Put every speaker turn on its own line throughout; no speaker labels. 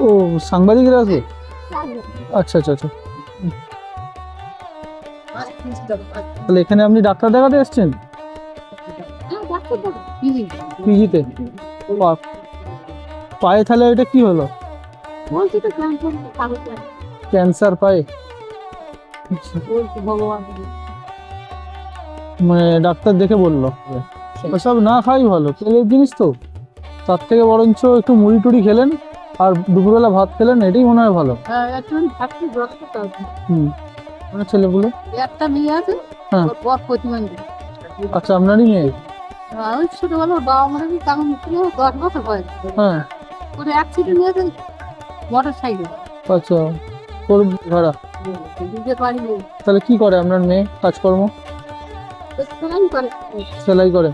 ও সাংবাদিকরা আছে? আচ্ছা আচ্ছা আচ্ছা। তাহলে এখানে আপনি ডাক্তার দেখাতে এসেছেন? পিজিতে? পায়ে তাহলে এটা কি হলো। ক্যান্সার পায়ে? মানে ডাক্তার দেখে বলল সব না খাই ভালো তেলের জিনিস তো। তার থেকে বরঞ্চ একটু মুড়ি টুড়ি খেলেন আর দুপুরবেলা ভাত খেলেন এটাই মনে হয় ভালো।
হ্যাঁ।
হুম মানে ছেলেগুলো?
একটা মেয়ে আছে
হ্যাঁ। আচ্ছা আপনারই মেয়ে?
আর ওই ছোটবেলা ওর বাবা মারা তখন দশ বছর বয়স।
হ্যাঁ।
ওর অ্যাক্সিডেন্ট হয়েছে মোটর সাইকেল
আচ্ছা তোর ভাড়া? তাহলে কি করে আপনার মেয়ে কাজকর্ম?
সেলাই করে।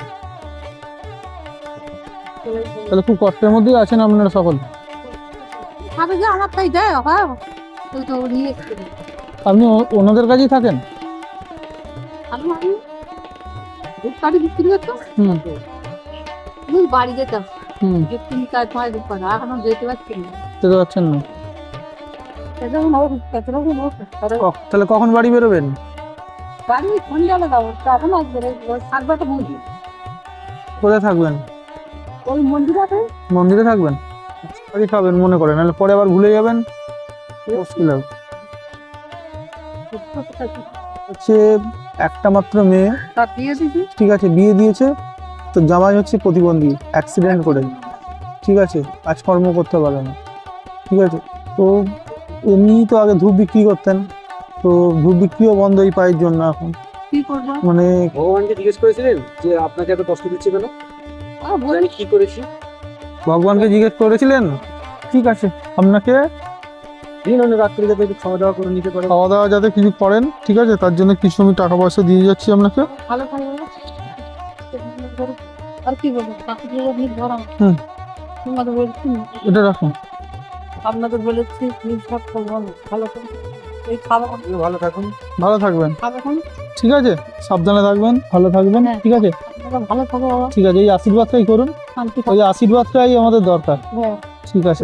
তাহলে খুব কষ্টের মধ্যেই আছেন আপনারা সকল।
যে আমার তাই দেয় হ্যাঁ
আপনি ওনাদের কাছেই থাকেন?
আমি বিক্রি বাড়ি যেতাম।
হুম।
তিন চার পাঁচ ধূপকাঠি এখনও যেতে পারছি না।
যেতে পারছেন না। তাহলে কখন বাড়ি বেরোবেন?
বাড়ি সন্ধ্যাবেলা যাব তখন আসবে সাতবারটা মন্দির
কোথায় থাকবেন?
ওই মন্দির
মন্দিরে থাকবেন? আগে খাবেন মনে করেন নাহলে পরে আবার ভুলে যাবেন? মুশকিল হবে। হচ্ছে একটা মাত্র মেয়ে। ঠিক আছে বিয়ে দিয়েছে। তো জামাই হচ্ছে প্রতিবন্ধী অ্যাক্সিডেন্ট করে ঠিক আছে কাজকর্ম করতে পারে না। ঠিক আছে তো এমনি তো আগে ধূপ বিক্রি করতেন। তো ধূপ বিক্রিও বন্ধ এই পায়ের জন্য এখন।
কি করব?
মানে
ভগবানকে জিজ্ঞেস করেছিলেন যে আপনাকে এত কষ্ট দিচ্ছে কেন?
আর বলি
আমি কি করেছি?
ভগবানকে জিজ্ঞেস করেছিলেন? ঠিক আছে। আপনাকে?
দিন অন্য রাত্রি যাতে একটু খাওয়া দাওয়া করে নিতে পারে
খাওয়া দাওয়া যাতে কিছু করেন ঠিক আছে? তার জন্য কিছু আমি টাকা পয়সা দিয়ে যাচ্ছি আপনাকে।
ভালো আর কি বলব? চাকরি আপনি ধরা।
হুম। এটা রাখুন।
আপনাদের বলেছি ভালো এই খাবার
ভালো থাকুন।
ভালো থাকবেন। ঠিক আছে? সাবধানে থাকবেন ভালো থাকবেন
হ্যাঁ।
ঠিক আছে?
ভালো থাকো
ঠিক আছে এই আশীর্বাদটাই করুন। ওই আশীর্বাদটাই আমাদের দরকার।
হ্যাঁ।
ঠিক আছে।